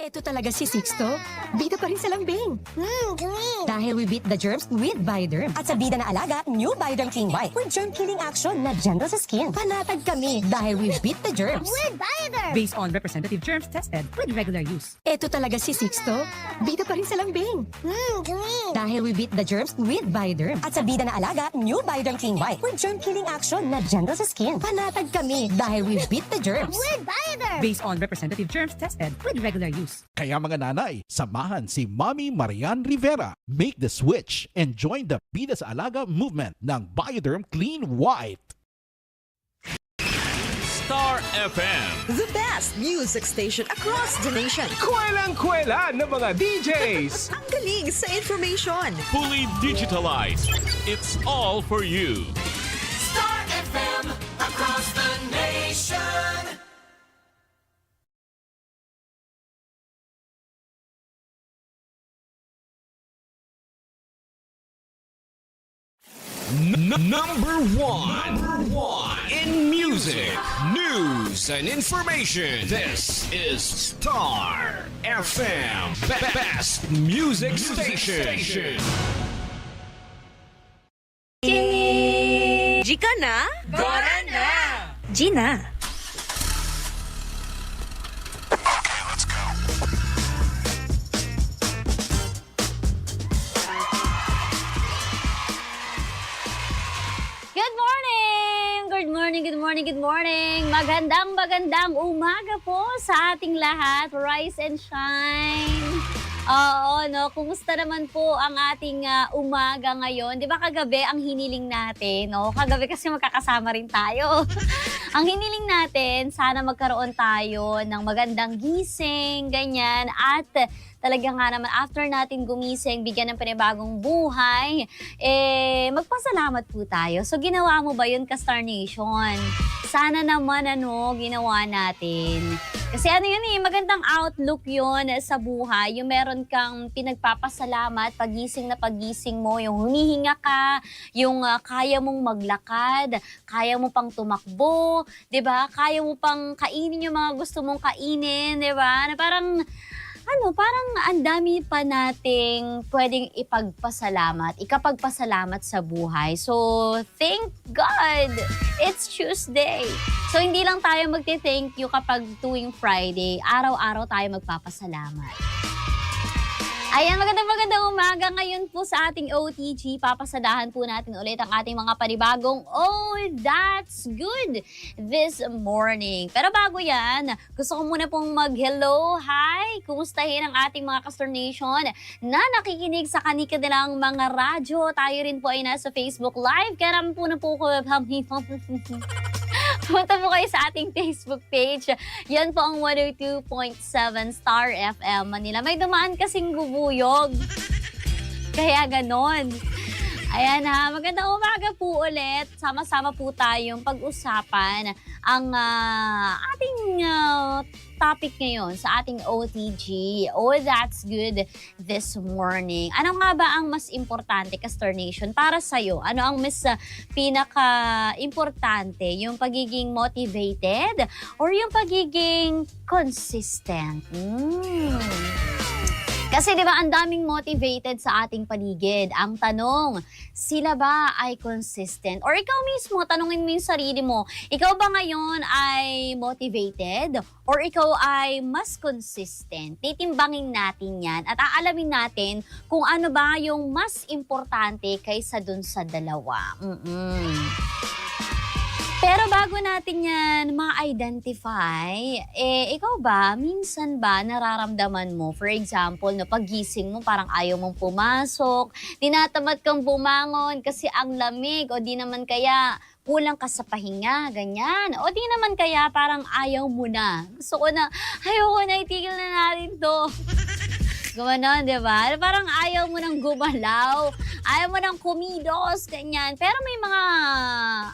Eto talaga si Sixto. Bida pa rin sa lambing. Mmm, galing! Dahil we beat the germs with Bioderm. At sa bida na alaga, new Bioderm Clean White with germ killing action na gentle sa skin. Panatag kami dahil we beat the germs. With Bioderm! based on representative germs tested with regular use. Eto talaga si Sixto. Bida pa rin sa lambing. Mmm, galing! Dahil we beat the germs with Bioderm. At sa bida na alaga, new Bioderm Clean White with germ killing action na gentle sa skin. Panatag kami dahil we beat the germs. With Bioderm! Based on representative germs tested with regular use. Kaya mga nanay, samahan si Mommy Marian Rivera. Make the switch and join the Bida sa Alaga movement ng Bioderm Clean White. Star FM. The best music station across the nation. Kwelang-kwela ng mga DJs! Ang galing sa information. Fully digitalized. It's all for you. N- number one. Number one in music, news, and information. This is Star FM. Be- best music station. Gika na? Gora na! Gina. Good morning, good morning, good morning! Magandang, magandang umaga po sa ating lahat. Rise and shine! Oo, no? Kumusta naman po ang ating ah, umaga ngayon? Di ba kagabi ang hiniling natin, no? Kagabi kasi magkakasama rin tayo. ang hiniling natin, sana magkaroon tayo ng magandang gising, ganyan, at talaga nga naman after natin gumising, bigyan ng panibagong buhay, eh, magpasalamat po tayo. So, ginawa mo ba yun, Ka-Star Nation? Sana naman, ano, ginawa natin. Kasi ano yun eh, magandang outlook yun sa buhay. Yung meron kang pinagpapasalamat, pagising na pagising mo, yung humihinga ka, yung ah, kaya mong maglakad, kaya mo pang tumakbo, 'di ba? Kaya mo pang kainin yung mga gusto mong kainin, 'di ba? Na parang ano, parang ang dami pa nating pwedeng ipagpasalamat, ikapagpasalamat sa buhay. So, thank God! It's Tuesday. So, hindi lang tayo magte-thank you kapag tuwing Friday. Araw-araw tayo magpapasalamat. Ayan, magandang magandang umaga ngayon po sa ating OTG. Papasadahan po natin ulit ang ating mga panibagong Oh, that's good this morning. Pero bago yan, gusto ko muna pong mag-hello, hi, kumustahin ang ating mga Castor Nation na nakikinig sa kanika nilang mga radyo. Tayo rin po ay nasa Facebook Live. Naman po na po ko Punta po kayo sa ating Facebook page. Yan po ang 102.7 Star FM Manila. May dumaan kasing bubuyog. Kaya ganon. Ayan ha, magandang umaga po ulit. Sama-sama po tayong pag-usapan ang ah, ating ah, topic ngayon sa ating OTG. Oh, that's good this morning. Ano nga ba ang mas importante, Castor Nation, para sa'yo? Ano ang mas ah, pinaka-importante? Yung pagiging motivated or yung pagiging consistent? Mm. Kasi 'di ba ang daming motivated sa ating paligid. Ang tanong, sila ba ay consistent? Or ikaw mismo, tanungin mo yung sarili mo, ikaw ba ngayon ay motivated? Or ikaw ay mas consistent? Titimbangin natin yan at aalamin natin kung ano ba yung mas importante kaysa dun sa dalawa. Mm-mm. Pero bago natin yan ma-identify, eh, ikaw ba, minsan ba nararamdaman mo, for example, no, pagising mo parang ayaw mong pumasok, tinatamad kang bumangon kasi ang lamig, o di naman kaya kulang ka sa pahinga, ganyan. O di naman kaya parang ayaw mo na. Gusto ko na, ayoko na, itigil na natin to. Gumanon, di ba? Parang ayaw mo nang gumalaw. Ayaw mo nang kumidos, ganyan. Pero may mga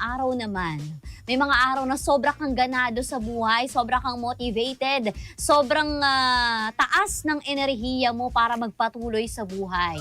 araw naman. May mga araw na sobra kang ganado sa buhay, sobra kang motivated, sobrang ah, taas ng enerhiya mo para magpatuloy sa buhay.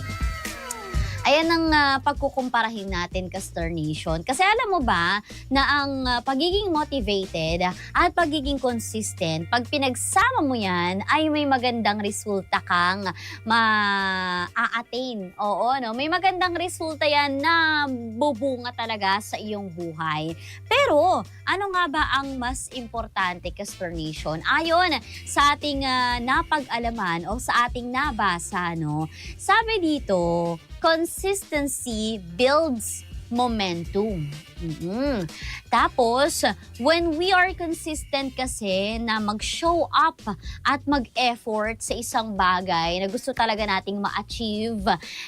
Ayan ang ah, pagkukumparahin natin ka Star Nation. Kasi alam mo ba na ang ah, pagiging motivated at pagiging consistent, pag pinagsama mo yan, ay may magandang resulta kang ma-attain. Oo, no? May magandang resulta yan na bubunga talaga sa iyong buhay. Pero, ano nga ba ang mas importante ka Star Nation? Ayon sa ating ah, napag-alaman o sa ating nabasa, no? Sabi dito, consistency builds momentum. Mhm. Tapos, when we are consistent kasi na mag-show up at mag-effort sa isang bagay na gusto talaga nating ma-achieve,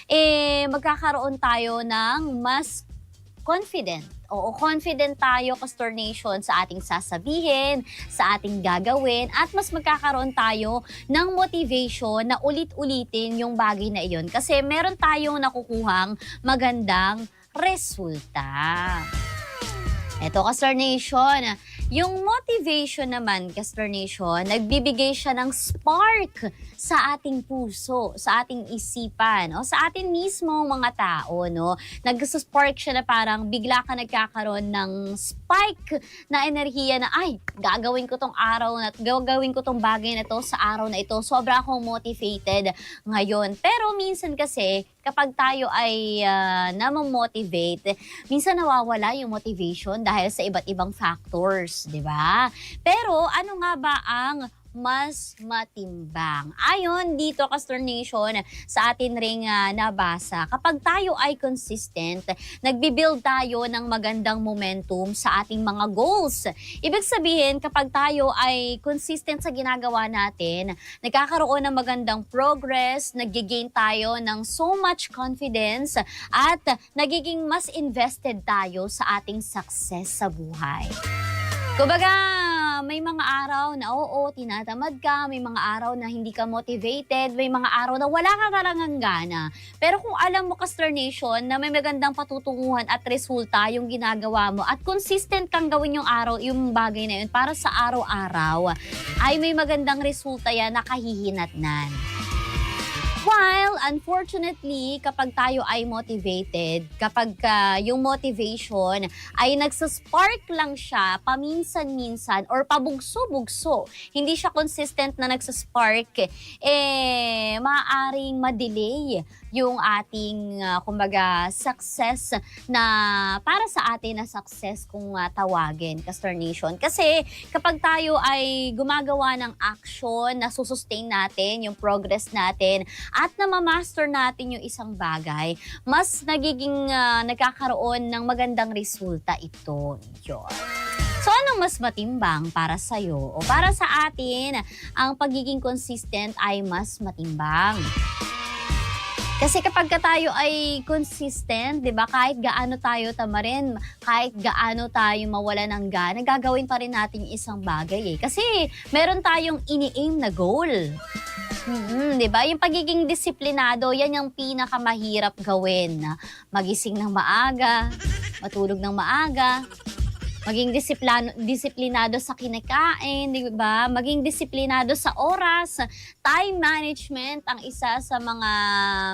eh, magkakaroon tayo ng mas confident. Oo, confident tayo, Castor Nation, sa ating sasabihin, sa ating gagawin, at mas magkakaroon tayo ng motivation na ulit-ulitin yung bagay na iyon. Kasi meron tayong nakukuhang magandang resulta. Eto, Castor Nation, yung motivation naman, Castor Nation, nagbibigay siya ng spark sa ating puso, sa ating isipan, o sa atin mismo mga tao, no? Nag-spark siya na parang bigla ka nagkakaroon ng spike na enerhiya na, ay, gagawin ko tong araw na, gagawin ko tong bagay na to sa araw na ito. Sobra akong motivated ngayon. Pero minsan kasi, kapag tayo ay uh, namomotivate, minsan nawawala yung motivation dahil sa iba't ibang factors, di ba? Pero ano nga ba ang mas matimbang. Ayon dito, Castor Nation, sa atin ring ah, nabasa, kapag tayo ay consistent, nagbibuild tayo ng magandang momentum sa ating mga goals. Ibig sabihin, kapag tayo ay consistent sa ginagawa natin, nagkakaroon ng magandang progress, nagigain tayo ng so much confidence, at nagiging mas invested tayo sa ating success sa buhay. Kumbaga, may mga araw na oo, tinatamad ka, may mga araw na hindi ka motivated, may mga araw na wala ka karangang gana. Pero kung alam mo, Castor Nation, na may magandang patutunguhan at resulta yung ginagawa mo at consistent kang gawin yung araw, yung bagay na yun para sa araw-araw, ay may magandang resulta yan na kahihinatnan. While, unfortunately, kapag tayo ay motivated, kapag ah, yung motivation ay nagsaspark lang siya paminsan-minsan or pabugso-bugso, hindi siya consistent na nagsaspark, eh, maaaring madelay yung ating, ah, kumbaga, success na para sa atin na success kung ah, tawagin, Castor Nation. Kasi kapag tayo ay gumagawa ng action na susustain natin yung progress natin at na master natin yung isang bagay, mas nagiging ah, nagkakaroon ng magandang resulta ito. Yun. So, anong mas matimbang para sa'yo o para sa atin, ang pagiging consistent ay mas matimbang. Kasi kapag ka tayo ay consistent, 'di ba? Kahit gaano tayo tamarin, kahit gaano tayo mawala ng gana, gagawin pa rin natin isang bagay eh. Kasi meron tayong ini-aim na goal. Mm, 'di ba? Yung pagiging disiplinado, yan yung pinakamahirap gawin. Magising ng maaga, matulog ng maaga, maging disiplano, disiplinado sa kinakain, di ba? Maging disiplinado sa oras. Time management ang isa sa mga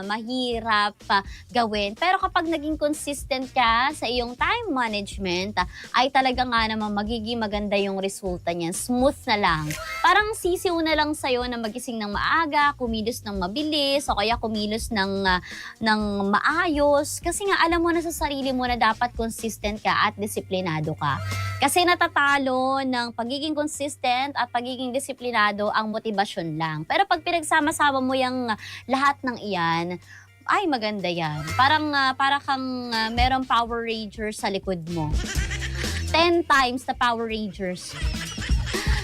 mahirap ah, gawin. Pero kapag naging consistent ka sa iyong time management, ah, ay talaga nga naman magiging maganda yung resulta niyan. Smooth na lang. Parang sisiw na lang sa'yo na magising ng maaga, kumilos ng mabilis, o kaya kumilos ng, ah, ng maayos. Kasi nga alam mo na sa sarili mo na dapat consistent ka at disiplinado ka. Kasi natatalo ng pagiging consistent at pagiging disiplinado ang motibasyon lang. Pero pag pinagsama-sama mo yung lahat ng iyan, ay maganda yan. Parang ah, para kang ah, merong Power Rangers sa likod mo. 10 times the Power Rangers.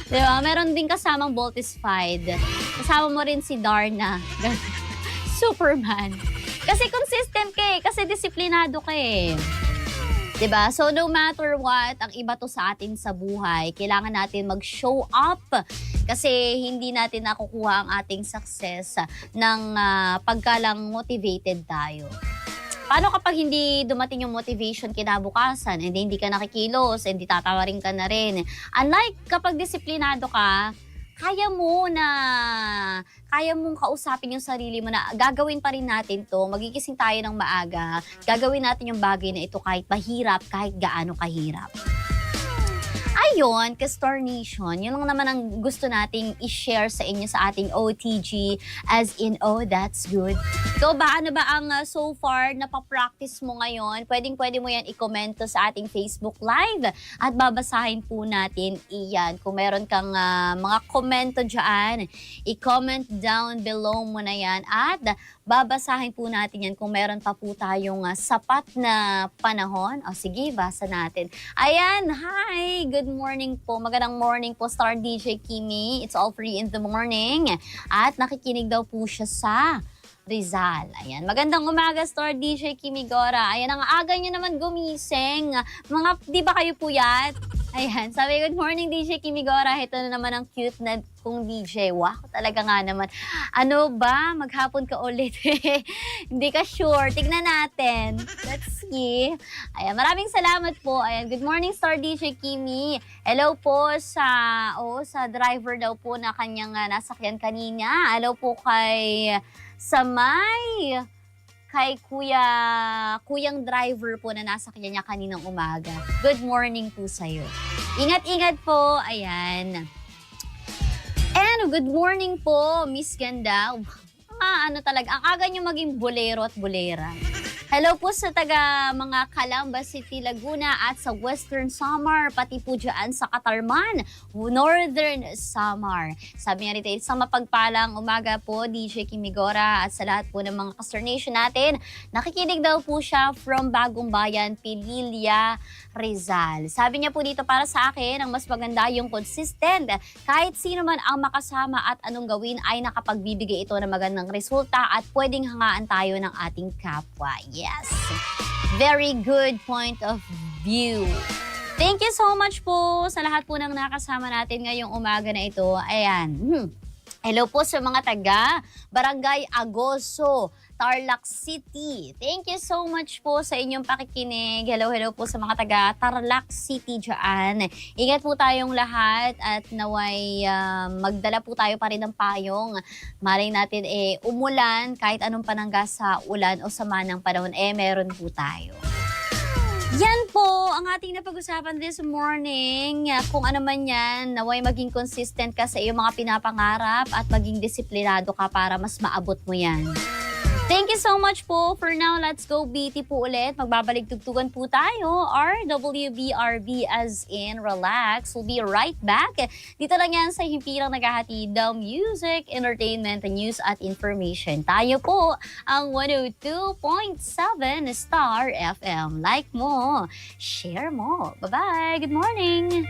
Di ba? Meron din kasamang Voltified. Kasama mo rin si Darna. Superman. Kasi consistent ka eh. Kasi disiplinado ka eh. 'Di ba? So no matter what, ang iba to sa atin sa buhay, kailangan natin mag-show up kasi hindi natin nakukuha ang ating success ng ah, pagka lang motivated tayo. Paano kapag hindi dumating yung motivation kinabukasan, hindi hindi ka nakikilos, hindi tatawarin ka na rin. Unlike kapag disiplinado ka, kaya mo na, kaya mong kausapin yung sarili mo na gagawin pa rin natin to, magigising tayo ng maaga, gagawin natin yung bagay na ito kahit mahirap, kahit gaano kahirap. Ayun, Castor Nation, yun lang naman ang gusto nating i-share sa inyo sa ating OTG as in, oh, that's good. Ikaw ba, ano ba ang uh, so far na pa-practice mo ngayon? Pwedeng pwede mo yan i-komento sa ating Facebook Live at babasahin po natin iyan. Kung meron kang uh, mga komento dyan, i-comment down below mo na yan at babasahin po natin yan kung meron pa po tayong uh, sapat na panahon. O sige, basa natin. Ayan, hi! Good morning po. Magandang morning po, Star DJ Kimi. It's all free in the morning. At nakikinig daw po siya sa Rizal. Ayan. Magandang umaga, Star DJ Kimi Gora. Ayan, ang aga niyo naman gumising. Mga, di ba kayo puyat? Ayan, sabi, good morning DJ Kimi Gora. Ito na naman ang cute na kong DJ. Wow, talaga nga naman. Ano ba? Maghapon ka ulit. Hindi ka sure. Tignan natin. Let's see. Ayan, maraming salamat po. Ayan, good morning Star DJ Kimi. Hello po sa, oh, sa driver daw po na kanyang uh, nasakyan kanina. Hello po kay Samay kay kuya, kuyang driver po na nasa kanya niya kaninang umaga. Good morning po sa'yo. Ingat-ingat po. Ayan. And good morning po, Miss Ganda. Ah, ano talaga, ang aga niyo maging bolero at bolera. Hello po sa taga mga Calamba City, Laguna at sa Western Samar, pati po dyan sa Katarman, Northern Samar. Sabi nga rito, isang mapagpalang umaga po, DJ Kimigora at sa lahat po ng mga Nation natin. Nakikinig daw po siya from Bagong Bayan, Pililya, Rizal. Sabi niya po dito para sa akin, ang mas maganda yung consistent. Kahit sino man ang makasama at anong gawin ay nakapagbibigay ito ng magandang resulta at pwedeng hangaan tayo ng ating kapwa. Yes. Very good point of view. Thank you so much po sa lahat po ng nakasama natin ngayong umaga na ito. Ayan. Hmm. Hello po sa mga taga Barangay Agoso, Tarlac City. Thank you so much po sa inyong pakikinig. Hello, hello po sa mga taga Tarlac City dyan. Ingat po tayong lahat at naway ah, magdala po tayo pa rin ng payong. Maring natin eh umulan kahit anong panangga sa ulan o sama ng panahon eh meron po tayo. Yan po ang ating napag-usapan this morning. Kung ano man yan, naway maging consistent ka sa iyong mga pinapangarap at maging disiplinado ka para mas maabot mo yan. Thank you so much po. For now, let's go BT po ulit. Magbabalik tugtugan po tayo. RWBRB as in relax. We'll be right back. Dito lang yan sa Himpirang Nagahati, the music, entertainment, news at information. Tayo po ang 102.7 Star FM. Like mo, share mo. Bye-bye. Good morning.